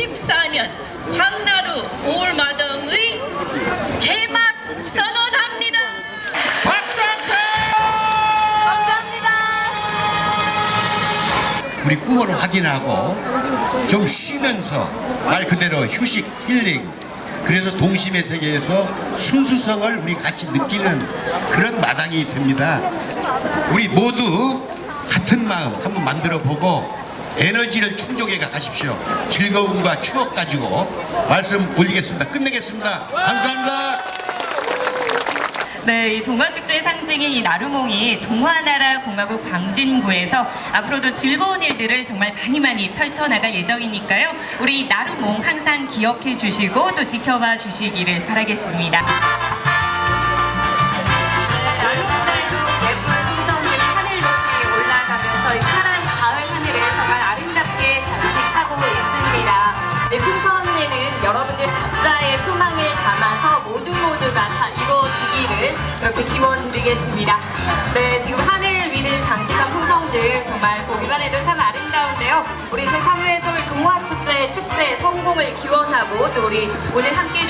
2014년 광나루 올마당의 개막 선언합니다. 박수 한번 감사합니다. 우리 꿈을 확인하고 좀 쉬면서 말 그대로 휴식, 힐링. 그래서 동심의 세계에서 순수성을 우리 같이 느끼는 그런 마당이 됩니다. 우리 모두 같은 마음 한번 만들어 보고 에너지를 충족해 가십시오. 즐거움과 추억 가지고 말씀 올리겠습니다. 끝내겠습니다. 감사합니다. 네, 이 동화축제의 상징인 이 나루몽이 동화나라 공화국 광진구에서 앞으로도 즐거운 일들을 정말 많이 많이 펼쳐나갈 예정이니까요. 우리 나루몽 항상 기억해 주시고 또 지켜봐 주시기를 바라겠습니다. 여러분들 각자의 소망을 담아서 모두 모두가 다 이루어지기를 이렇게 기원드리겠습니다. 네, 지금 하늘 위를 장식한 풍선들 정말 보기만 해도 참 아름다운데요. 우리 제3회 서울 동화축제 축제 성공을 기원하고 또 우리 오늘 함께 해주신